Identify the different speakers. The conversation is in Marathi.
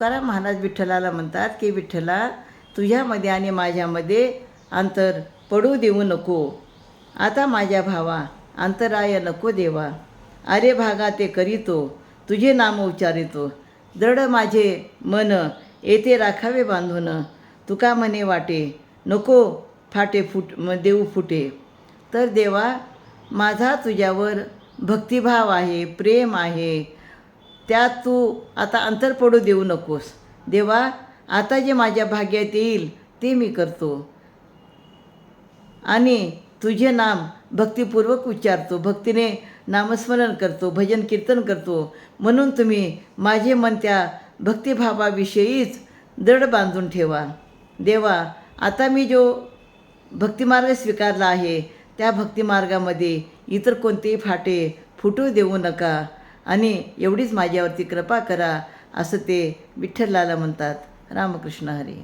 Speaker 1: तुकाराम महाराज विठ्ठलाला म्हणतात की विठ्ठला तुझ्यामध्ये आणि माझ्यामध्ये अंतर पडू देऊ नको. आता माझ्या भावा अंतराय नको देवा. अरे भागा ते करीतो. तुझे नाम उच्चारितो. दृढ माझे मन येथे राखावे बांधून. तुका म्हणे वाटे. नको फाटे फुट म देऊ फुटे. तर देवा माझा तुझ्यावर भक्तिभाव आहे प्रेम आहे. त्यात तू आता अंतर पडू देऊ नकोस. देवा आता जे माझ्या भाग्यात येईल ते मी करतो. आणि तुझे नाम भक्तिपूर्वक उच्चारतो. भक्तीने नामस्मरण करतो भजन कीर्तन करतो. म्हणून तुम्ही माझे मन त्या भक्तिभावाविषयीच दृढ बांधून ठेवा. देवा आता मी जो भक्तिमार्ग स्वीकारला आहे त्या भक्तिमार्गामध्ये इतर कोणतेही फाटे फुटू देऊ नका. आणि एवढीच माझ्यावरती कृपा करा असं ते विठ्ठलाला म्हणतात. रामकृष्ण हरी.